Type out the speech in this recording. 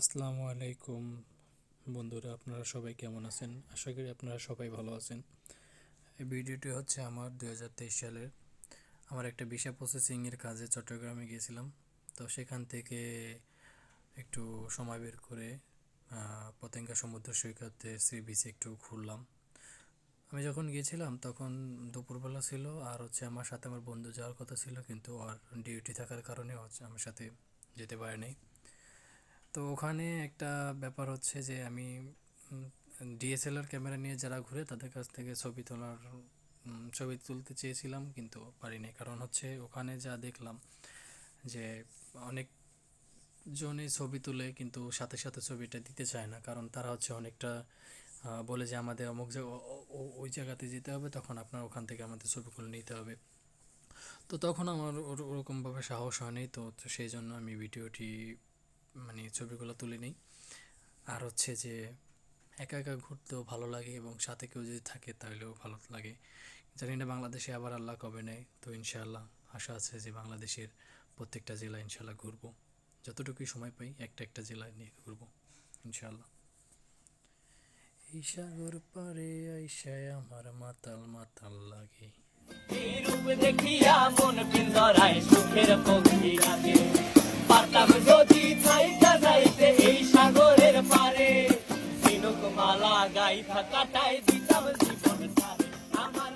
আসসালামু আলাইকুম। বন্ধুরা, আপনারা সবাই কেমন আছেন? আশা করি আপনারা সবাই ভালো আছেন। এই ভিডিওটি হচ্ছে আমার দু হাজার তেইশ সালের। আমার একটা ভিসা প্রসেসিংয়ের কাজে চট্টগ্রামে গিয়েছিলাম। তো সেখান থেকে একটু সময় বের করে পতেঙ্গা সমুদ্র সৈকতে সি বিচে একটু ঘুরলাম। আমি যখন গিয়েছিলাম, তখন দুপুরবেলা ছিল আর হচ্ছে আমার সাথে আমার বন্ধু যাওয়ার কথা ছিল, কিন্তু আর ডিউটি থাকার কারণে হচ্ছে আমার সাথে যেতে পারেনি। তো ওখানে একটা ব্যাপার হচ্ছে যে আমি ডিএসএলআর ক্যামেরা নিয়ে যারা ঘুরে তাদের কাছ থেকে ছবি তোলার ছবি তুলতে চেয়েছিলাম কিন্তু পারিনি। কারণ হচ্ছে ওখানে যা দেখলাম যে অনেক জনে ছবি তুলে কিন্তু সাথে সাথে ছবিটা দিতে চায় না। কারণ তারা হচ্ছে অনেকটা বলে যে আমাদের অমুক জায়গা ওই জায়গাতে যেতে হবে, তখন আপনার ওখান থেকে আমাদের ছবিগুলো নিতে হবে। তো তখন আমার ওর- ওরকমভাবে সাহস হয়নি তো সেই জন্য আমি ভিডিওটি মানে ছবিগুলো তুলে নিই। আর হচ্ছে যে একা একা ঘুরতেও ভালো লাগে এবং সাথে কেউ যদি থাকে তাহলেও ভালো লাগে। জানি না বাংলাদেশে আবার আল্লাহ কবে নেয়, তো ইনশাআল্লাহ আশা আছে যে বাংলাদেশের প্রত্যেকটা জেলা ইনশাআল্লাহ ঘুরবো। যতটুকুই সময় পাই একটা একটা জেলায় নিয়ে ঘুরবো, ইনশাআল্লাহ। এই সাগর পারে আইসায় আমার মাতাল মাতাল লাগে। দেখিয়া মন পিন্দরায় সুখের পক্ষী ডাকে পারতাম কাটাই কাটাই দিতাম জীবন আমার